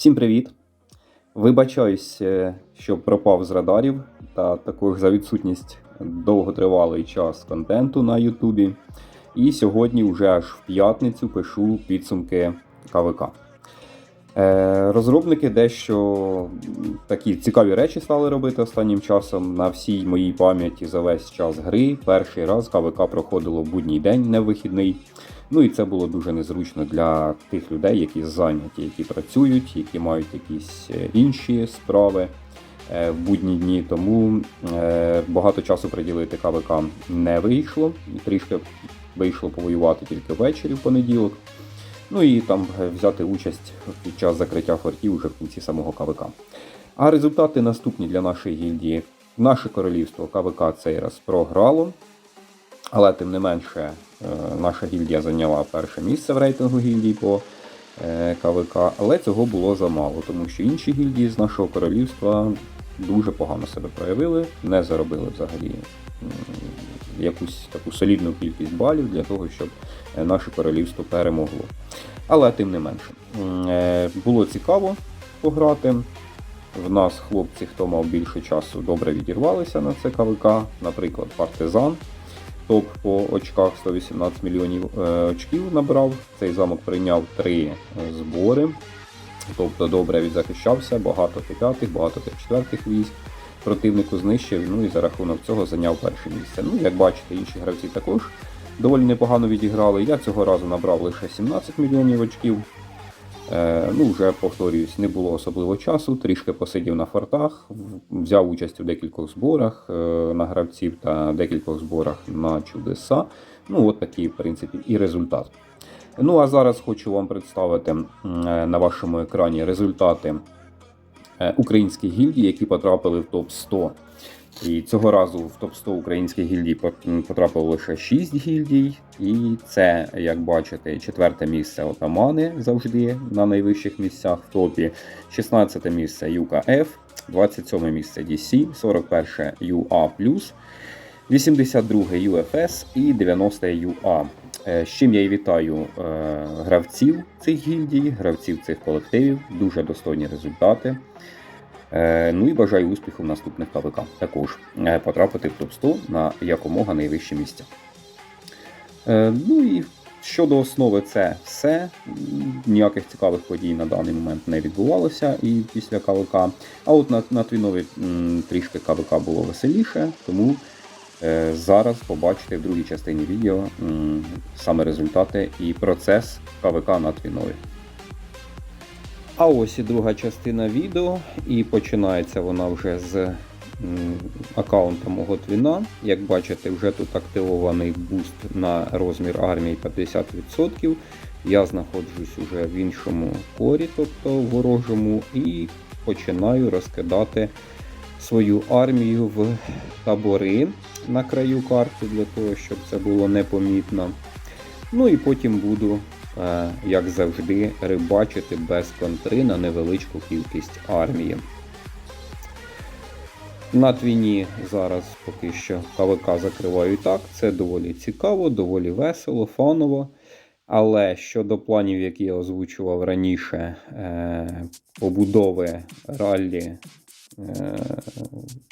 Всім привіт! Вибачаюсь, е, що пропав з радарів, та також за відсутність довготривалий час контенту на Ютубі. І сьогодні, вже аж в п'ятницю, пишу підсумки КВК. Е, Розробники дещо такі цікаві речі стали робити останнім часом. На всій моїй пам'яті за весь час гри. Перший раз КВК проходило будній день, не вихідний. Ну і це було дуже незручно для тих людей, які зайняті, які працюють, які мають якісь е, інші справи е, в будні дні. Тому е, багато часу приділити КВК не вийшло. Трішки вийшло повоювати тільки ввечері в понеділок. Ну і там взяти участь під час закриття фортів уже в кінці самого КВК. А результати наступні для нашої гільдії. Наше королівство КВК цей раз програло. Але тим не менше, е, наша гільдія зайняла перше місце в рейтингу гільдій по е, КВК, але цього було замало, тому що інші гільдії з нашого королівства дуже погано себе проявили, не заробили взагалі якусь таку солідну кількість балів для того, щоб е, наше королівство перемогло. Але тим не менше, було цікаво пограти. В нас хлопці, хто мав більше часу, добре відірвалися на це КВК, наприклад, партизан. Топ по очках 118 мільйонів е, очків набрав. Цей замок прийняв три е, збори. Тобто добре відзахищався, багато п'ятих, багато четвертих військ. Противнику знищив, ну і за рахунок цього зайняв перше місце. Ну, як бачите, інші гравці також доволі непогано відіграли. Я цього разу набрав лише 17 мільйонів очків. Е, ну, вже повторююсь, не було особливо часу. Трішки посидів на фортах, взяв участь у декількох зборах е, на гравців та декількох зборах на чудеса. Ну, от такий, в принципі, і результат. Ну, а зараз хочу вам представити е, на вашому екрані результати українських гільдій, які потрапили в топ 100 і цього разу в топ-100 українських гільдій потрапило лише 6 гільдій. І це, як бачите, четверте місце отамани завжди на найвищих місцях в топі. 16 місце Юка F, 27 місце DC, 41 UA+, 82 UFS і 90 UA. Е, З чим я і вітаю е, гравців цих гільдій, гравців цих колективів. Дуже достойні результати. Е, Ну і бажаю успіху в наступних КВК. Також е, потрапити в топ-100 на якомога найвищі місця. Е, Ну і щодо основи, це все. Ніяких цікавих подій на даний момент не відбувалося і після КВК. А от на, на Твінові трішки КВК було веселіше, тому зараз побачите в другій частині відео саме результати і процес КВК на Твінові. А ось і друга частина відео, і починається вона вже з аккаунта мого твіна. Як бачите, вже тут активований буст на розмір армії 50%. Я знаходжусь уже в іншому корі, тобто ворожому, і починаю розкидати свою армію в табори на краю карти для того, щоб це було непомітно. Ну і потім буду, як завжди, рибачити без контри на невеличку кількість армії. На твіні зараз поки що КВК закриваю і так. Це доволі цікаво, доволі весело, фаново. Але щодо планів, які я озвучував раніше, е, побудови раллі е,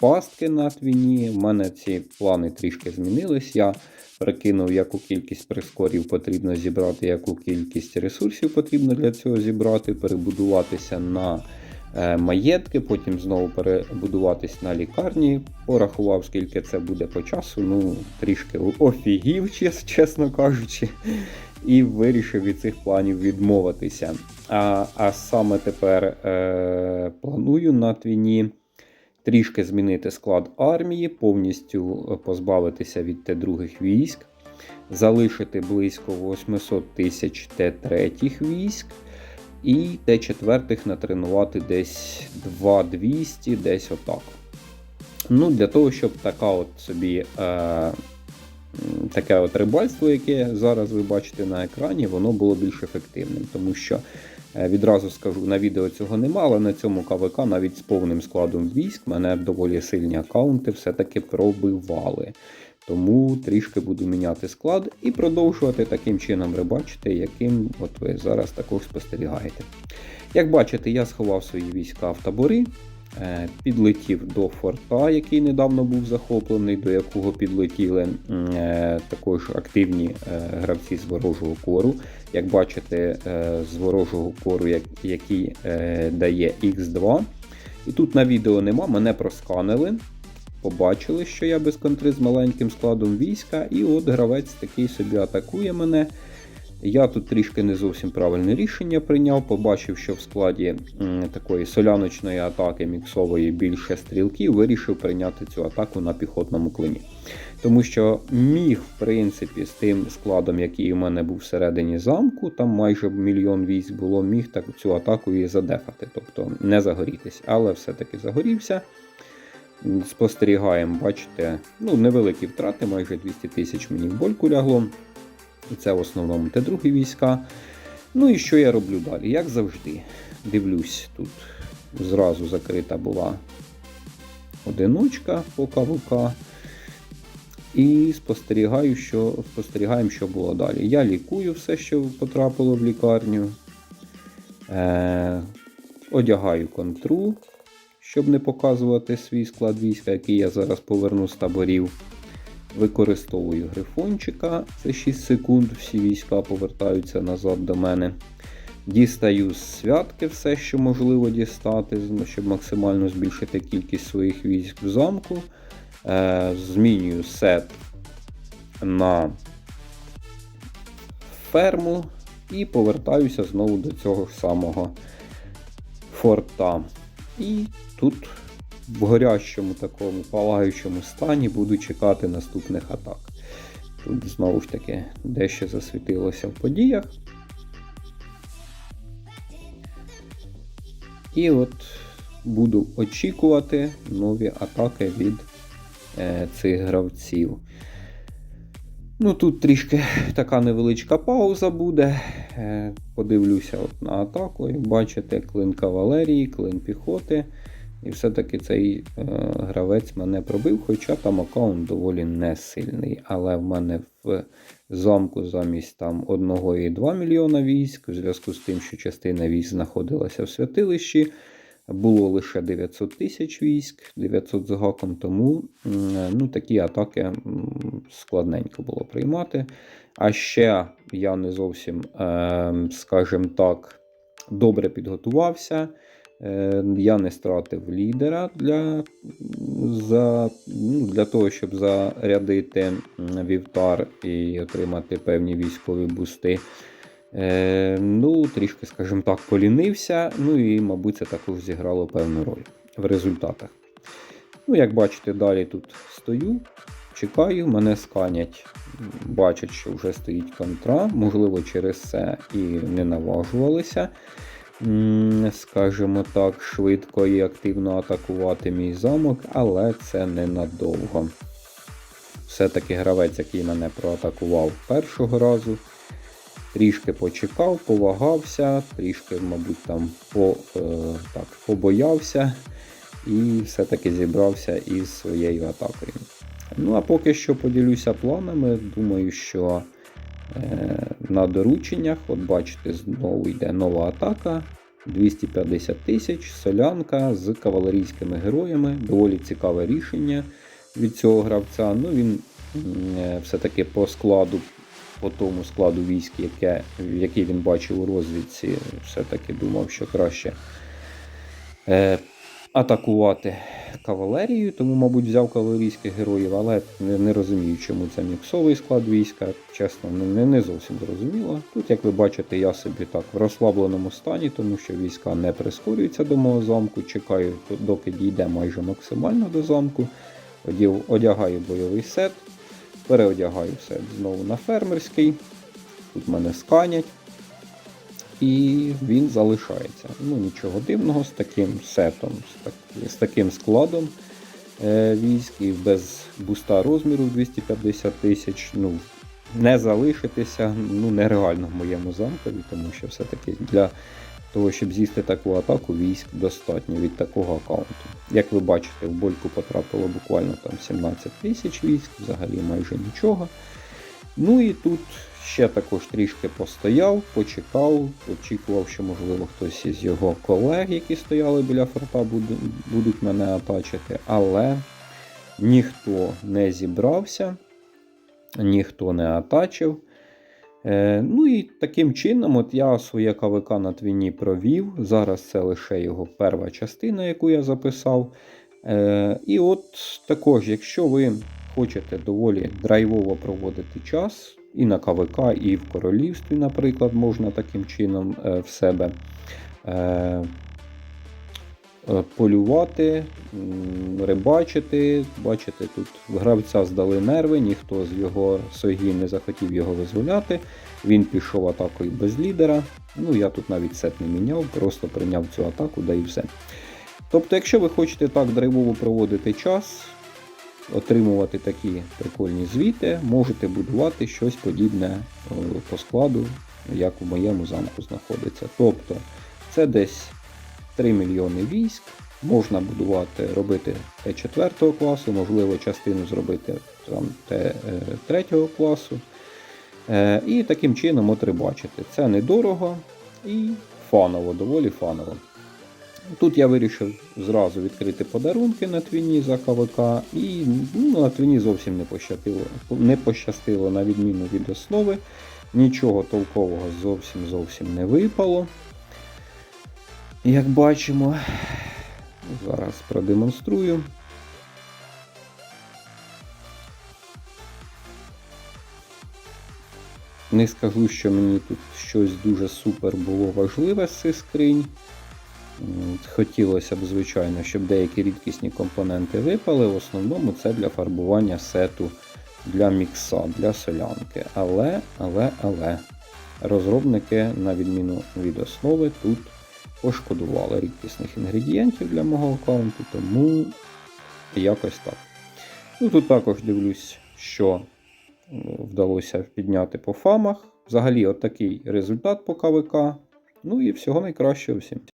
пастки на твіні, в мене ці плани трішки змінились. Я прикинув, яку кількість прискорів потрібно зібрати, яку кількість ресурсів потрібно для цього зібрати, перебудуватися на е, маєтки, потім знову перебудуватись на лікарні. Порахував, скільки це буде по часу. Ну, трішки офігів, чесно кажучи, і вирішив від цих планів відмовитися. А, а саме тепер е, планую на твіні трішки змінити склад армії, повністю е, позбавитися від Т-других військ, залишити близько 800 тисяч Т-третіх військ. І Т4 натренувати десь 2200, десь отак. Ну, Для того, щоб така от собі е, таке от рибальство, яке зараз ви бачите на екрані, воно було більш ефективним. Тому що е, відразу скажу, на відео цього нема, але на цьому КВК навіть з повним складом військ мене доволі сильні аккаунти все-таки пробивали. Тому трішки буду міняти склад і продовжувати таким чином рибачити, яким от ви зараз також спостерігаєте. Як бачите, я сховав свої війська в табори, підлетів до форта, який недавно був захоплений, до якого підлетіли е, також активні е, гравці з ворожого кору. Як бачите, е, з ворожого кору, який е, дає Х2. І тут на відео нема, мене просканили. Побачили, що я без контри з маленьким складом війська, і от гравець такий собі атакує мене. Я тут трішки не зовсім правильне рішення прийняв, побачив, що в складі такої соляночної атаки міксової більше стрілків, вирішив прийняти цю атаку на піхотному клині. Тому що міг, в принципі, з тим складом, який у мене був всередині замку, там майже мільйон військ було, міг так цю атаку і задефати, тобто не загорітись. Але все-таки загорівся. Спостерігаємо, бачите, ну, невеликі втрати, майже 200 тисяч мені в больку лягло. Це в основному Т2 війська. Ну і що я роблю далі? Як завжди, дивлюсь, тут зразу закрита була одиночка по КВК. І спостерігаю, що, спостерігаємо, що було далі. Я лікую все, що потрапило в лікарню. Е, одягаю контру, щоб не показувати свій склад війська, який я зараз поверну з таборів. Використовую грифончика, це 6 секунд, всі війська повертаються назад до мене. Дістаю з святки все, що можливо дістати, щоб максимально збільшити кількість своїх військ в замку. Е, змінюю сет на ферму і повертаюся знову до цього ж самого форта. І тут в горящому такому палаючому стані буду чекати наступних атак. Тут знову ж таки дещо засвітилося в подіях. І от буду очікувати нові атаки від е, цих гравців. Ну, тут трішки така невеличка пауза буде. Е, подивлюся от на атаку. Як бачите, клин кавалерії, клин піхоти. І все-таки цей е, гравець мене пробив, хоча там аккаунт доволі не сильний. Але в мене в замку замість там 1,2 мільйона військ, в зв'язку з тим, що частина військ знаходилася в святилищі, було лише 900 тисяч військ, 900 з гаком, тому ну, такі атаки складненько було приймати. А ще я не зовсім, е, скажімо так, добре підготувався. Е, Я не стратив лідера для, за, ну, для того, щоб зарядити вівтар і отримати певні військові бусти. Е, ну, трішки, скажімо так, полінився. Ну і, мабуть, це також зіграло певну роль в результатах. Ну, як бачите, далі тут стою, чекаю, мене сканять, бачать, що вже стоїть контра. Можливо, через це і не наважувалися, скажімо так, швидко і активно атакувати мій замок, але це ненадовго. Все-таки гравець, який мене проатакував першого разу, трішки почекав, повагався, трішки, мабуть, там по, е, так, побоявся і все-таки зібрався із своєю атакою. Ну, а поки що поділюся планами. Думаю, що на дорученнях, от бачите, знову йде нова атака. 250 тисяч, солянка з кавалерійськими героями. Доволі цікаве рішення від цього гравця. Ну, він е, все-таки по складу, по тому складу військ, яке, який він бачив у розвідці, все-таки думав, що краще е, атакувати кавалерію, тому, мабуть, взяв кавалерійських героїв, але не, не розумію, чому це міксовий склад війська. Чесно, не, не, не зовсім зрозуміло. Тут, як ви бачите, я собі так в розслабленому стані, тому що війська не прискорюються до мого замку. Чекаю, доки дійде майже максимально до замку. Одягаю бойовий сет, переодягаю сет знову на фермерський. Тут мене сканять. І він залишається. Ну, нічого дивного з таким сетом, з, так, з таким складом е, військ і без буста розміру 250 тисяч. Ну, не залишитися ну, нереально в моєму замкові, тому що все-таки для того, щоб з'їсти таку атаку, військ достатньо від такого аккаунту. Як ви бачите, в больку потрапило буквально там 17 тисяч військ, взагалі майже нічого. Ну і тут ще також трішки постояв, почекав, очікував, що можливо хтось із його колег, які стояли біля форта, будуть мене атачити, але ніхто не зібрався, ніхто не атачив. Е, ну і таким чином, от я своє КВК на твіні провів. Зараз це лише його перша частина, яку я записав. Е, і от також, якщо ви хочете доволі драйвово проводити час, і на КВК, і в королівстві, наприклад, можна таким чином е, в себе е, е, полювати, рибачити. Бачите, тут гравця здали нерви, ніхто з його сойгі не захотів його визволяти. Він пішов атакою без лідера. Ну, я тут навіть сет не міняв, просто прийняв цю атаку, да і все. Тобто, якщо ви хочете так драйвово проводити час, отримувати такі прикольні звіти, можете будувати щось подібне е, по складу, як у моєму замку знаходиться. Тобто, це десь 3 мільйони військ. Можна будувати, робити Т4 класу, можливо, частину зробити там Т3 класу. Е, І таким чином от рибачити. Це недорого і фаново, доволі фаново. Тут я вирішив зразу відкрити подарунки на твіні за КВК, і ну, на твіні зовсім не пощастило, не пощастило на відміну від основи. Нічого толкового зовсім зовсім не випало. Як бачимо, зараз продемонструю. Не скажу, що мені тут щось дуже супер було важливе з цих скринь. Хотілося б, звичайно, щоб деякі рідкісні компоненти випали. В основному це для фарбування сету для мікса, для солянки. Але, але, але розробники, на відміну від основи, тут пошкодували рідкісних інгредієнтів для мого аккаунту, тому якось так. Ну, тут також дивлюсь, що вдалося підняти по фамах. Взагалі, от такий результат по КВК. Ну і всього найкращого всім.